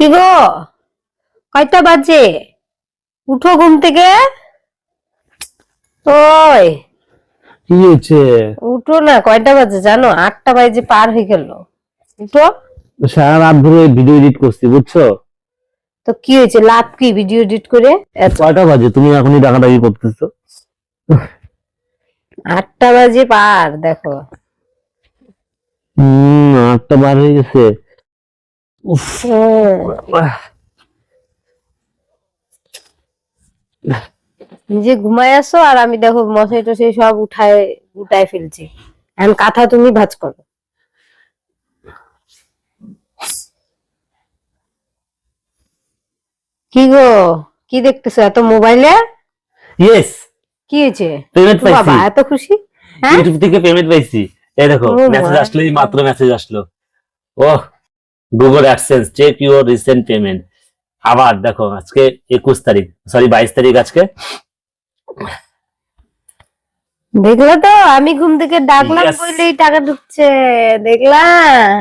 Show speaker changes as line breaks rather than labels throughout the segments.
কি গো? কয়টা বাজে? উঠো ঘুম থেকে। ওই।
কি হয়েছে?
উঠো না কয়টা বাজে জানো? আটটা বাজে পার হয়ে গেল। উঠো।
সারা রাত ধরে ভিডিও এডিট করছি বুঝছ?
তো কি হয়েছে? লাভ কি ভিডিও এডিট করে?
কয়টা বাজে? তুমি এখনই ডাকাডাকি করতেছো?
আটটা বাজে পার দেখো।
হম আটটা বার হয়ে গেছে।
নিজে ঘুমায় আসো আর আমি দেখো মশাই টশাই সব উঠায় উঠায় ফেলছি। এখন কাঁথা তুমি ভাজ করো। কি গো? কি দেখতেছো? এত মোবাইলে?
ইয়েস
কি হয়েছে?
পেমেন্ট
বাবা এত খুশি? হ্যাঁ?
ইউটিউব থেকে পেমেন্ট পাইছি। এই দেখো মেসেজ আসলো এই মাত্র মেসেজ আসলো। ও Google AdSense check your recent payment আবার দেখো আজকে একুশ তারিখ সরি বাইশ তারিখ আজকে।
দেখল তো আমি ঘুম থেকে ডাকলাম বলেই টাকা ঢুকছে দেখলা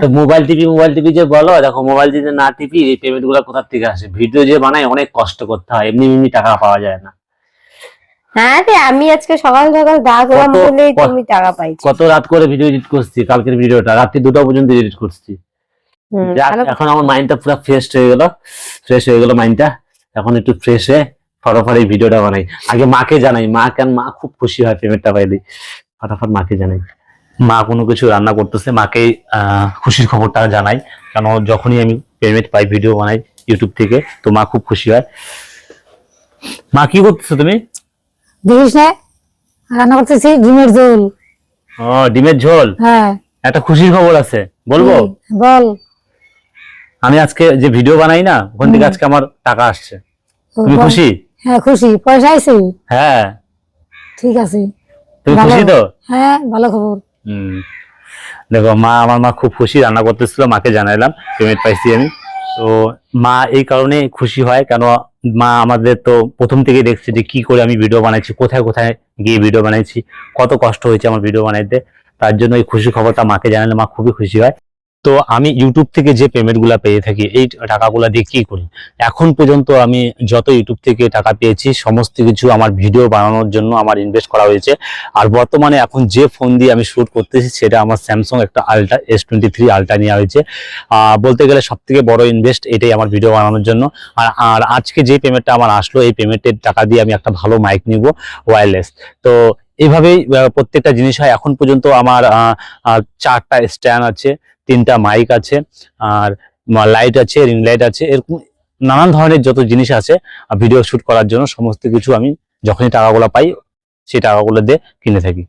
তো মোবাইল টিভি মোবাইল টিভি যে বলো দেখো মোবাইল টিভি না টিভি এই পেমেন্টগুলো কোথা থেকে আসে? ভিডিও যে বানায় অনেক কষ্ট করতে হয় এমনি এমনি টাকা পাওয়া যায় না।
হ্যাঁ রে আমি আজকে সকাল সকাল ডাকলাম বলেই তুমি টাকা পাইছো।
কত রাত করে ভিডিও এডিট করছি কালকের ভিডিওটা রাত্রি দুটো পর্যন্ত এডিট করছি। এখন আমার মাইন্ডটা পুরো ফ্রেশ হয়ে গেল। ফ্রেশ হয়ে গেল মাইন্ডটা এখন একটু ফ্রেশ হয়ে ফটাফট এই ভিডিওটা বানাই। আগে মাকে জানাই। মা কেন মা খুব খুশি হয় পেমেন্টটা পাইলে। ফটাফট মাকে জানাই। মা কোনো কিছু রান্না করতেছে মাকে খুশির খবরটা জানাই। কেন যখনই আমি পেমেন্ট পাই ভিডিও বানাই ইউটিউব থেকে তো মা খুব খুশি হয়। মা কি করতেছো তুমি?
দেখিস না? রান্না করতেছি ডিমের ঝোল।
ও ডিমের ঝোল?
হ্যাঁ।
একটা খুশির খবর আছে। বলব?
বল।
আমি আজকে যে ভিডিও বানাই না ওখান থেকে আজকে আমার টাকা আসছে। তুমি খুশি?
হ্যাঁ খুশি। পয়সা আইছে?
হ্যাঁ।
ঠিক আছে।
তুমি খুশি তো?
হ্যাঁ ভালো খবর।
হুম। দেখো মা আমার মা খুব খুশি রান্না করতেছিল মাকে জানাইলাম পেমেন্ট পাইছি আমি। তো মা এই কারণে খুশি হয় কেন মা আমাদের তো প্রথম থেকে দেখছে যে কি করে আমি ভিডিও বানাইছি কোথায় কোথায় গিয়ে ভিডিও বানাইছি কত কষ্ট হয়েছে আমার ভিডিও বানাইতে। তার জন্য এই খুশি খবরটা মাকে জানালে মা খুবই খুশি হয়। তো আমি ইউটিউব থেকে যে পেমেন্টগুলা পেয়ে থাকি, এই টাকাগুলা দিয়ে কি করি? এখন পর্যন্ত আমি যত ইউটিউব থেকে টাকা পেয়েছি, সমস্ত কিছু আমার ভিডিও বানানোর জন্য আমার ইনভেস্ট করা হয়েছে। আর বর্তমানে এখন যে ফোন দিয়ে আমি শুট করতেছি, সেটা আমার স্যামসং একটা ultra S twenty three ultra নেওয়া হয়েছে। বলতে গেলে সব থেকে বড় ইনভেস্ট এটাই আমার ভিডিও বানানোর জন্য। আর আর আজকে যে পেমেন্টটা আমার আসলো, এই পেমেন্টের টাকা দিয়ে আমি একটা ভালো মাইক নিব ওয়্যারলেস তো এইভাবেই প্রত্যেকটা জিনিস হয়। এখন পর্যন্ত আমার চারটা স্ট্যান্ড আছে। তিনটা মাইক আছে, আর লাইট আছে রিং লাইট আছে, এরকম নানান ধরনের যত জিনিস আছে ভিডিও শ্যুট করার জন্য সমস্ত কিছু আমি যখনই টাকাগুলো পাই, সেই টাকাগুলো দিয়ে কিনে থাকি।